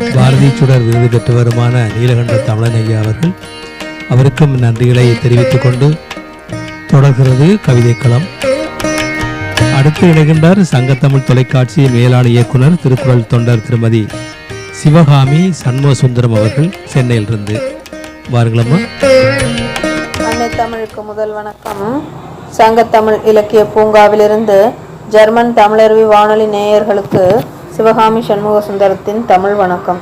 பாரதி சுடர் விருது பெற்றவருமான நீலகண்ட தமிழன் ஐயா அவர்கள் அவருக்கும் நன்றிகளை தெரிவித்துக் கொண்டு தொடர்கிறது கவிதைக்களம் அடுத்து இணைகின்றார் சங்கத்தமிழ் தொலைக்காட்சி மேலாண் இயக்குனர் திருக்குறள் தொண்டர் திருமதி சிவகாமி சண்முக சுந்தரம் அவர்கள் சென்னையிலிருந்து. வாருங்களம்மா தமிழுக்கு முதல் வணக்கம். சங்கத்தமிழ் இலக்கிய பூங்காவிலிருந்து ஜெர்மன் தமிழருவி வானொலி நேயர்களுக்கு சிவகாமி சண்முக சுந்தரத்தின் தமிழ் வணக்கம்.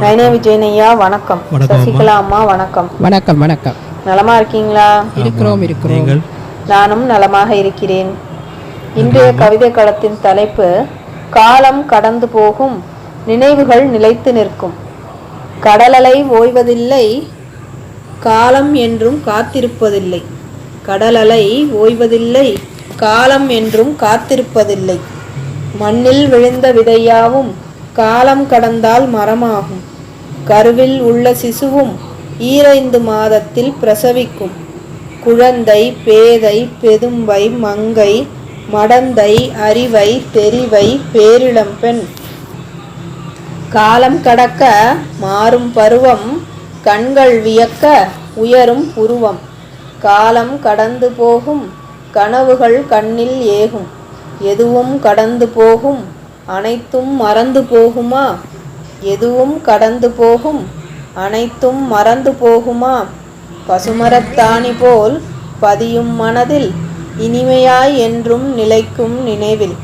நயனே விஜயனையா வணக்கம். சசிகலா அம்மா வணக்கம். வணக்கம் வணக்கம். நலமா இருக்கீங்களா? இருக்கிறோம் இருக்கிறோம். நீங்கள்? நானும் நலமாக இருக்கிறேன். இன்றைய கவிதை களத்தின் தலைப்பு காலம் கடந்து போகும் நினைவுகள் நிலைத்து நிற்கும். கடலலை ஓய்வதில்லை காலம் என்றும் காத்திருப்பதில்லை. கடலலை ஓய்வதில்லை காலம் என்றும் காத்திருப்பதில்லை. மண்ணில் விழுந்த விதையாவும் காலம் கடந்தால் மரமாகும். கருவில் உள்ள சிசுவும் ஈரைந்து மாதத்தில் பிரசவிக்கும். குழந்தை பேதை பெதும்பை மங்கை மடந்தை அறிவை தெரிவை பேரிளம்பெண். காலம் கடக்க மாறும் பருவம் கண்கள் வியக்க உயரும் புருவம் காலம் கடந்து போகும் கனவுகள் கண்ணில் ஏகும். எதுவும் கடந்து போகும்? அனைத்தும் மறந்து போகுமா? எதுவும் கடந்து போகும்? அனைத்தும் மறந்து போகுமா? பசுமரத்தாணி போல் பதியும் மனதில் இனிமையாய் என்றும் நிலைக்கும் நினைவில்.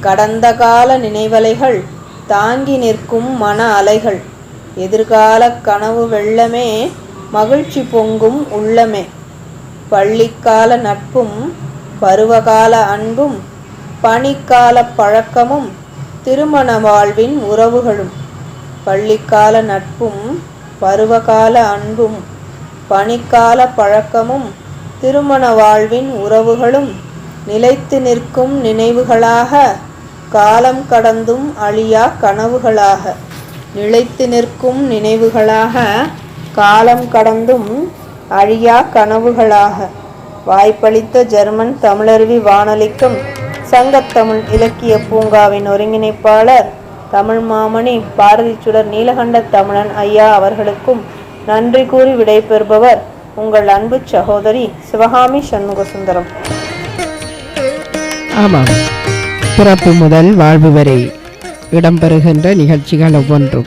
கடந்த கால நினைவலைகள் தாங்கி நிற்கும் மன அலைகள். எதிர்கால கனவு வெள்ளமே மகிழ்ச்சி பொங்கும் உள்ளமே. பள்ளிக்கால நட்பும் பருவகால அன்பும் பணிக்கால பழக்கமும் திருமண வாழ்வின் உறவுகளும் பள்ளிக்கால நட்பும் பருவகால அன்பும் பணிக்கால பழக்கமும் திருமண வாழ்வின் உறவுகளும் நிலைத்து நிற்கும் நினைவுகளாக காலம் கடந்தும் அழியா கனவுகளாக நிலைத்து நிற்கும் நினைவுகளாக காலம் கடந்தும் அழியா கனவுகளாக. வாய்ப்பளித்த ஜெர்மன் தமிழருவி வானொலிக்கும் சங்கத்தமிழ் இலக்கிய பூங்காவின் ஒருங்கிணைப்பாளர் தமிழ் மாமணி பாரதி சுடர் நீலகண்ட தமிழன் ஐயா அவர்களுக்கும் நன்றி கூறி விடைபெறுபவர் உங்கள் அன்பு சகோதரி சிவகாமி சண்முகசுந்தரம். ஆமாம். பிறப்பு முதல் வாழ்வு வரை இடம்பெறுகின்ற நிகழ்ச்சிகள் ஒவ்வொன்றும்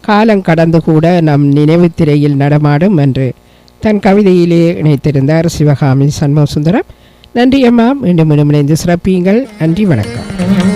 காலம் கடந்து கூட நம் நினைவு திரையில் நடமாடும் என்று தன் கவிதையிலே இணைத்திருந்தார் சிவகாமி சண்முக சுந்தரம் நன்றி அம்மா. மீண்டும் மீண்டும் இணைந்து சிறப்பியுங்கள். நன்றி வணக்கம்.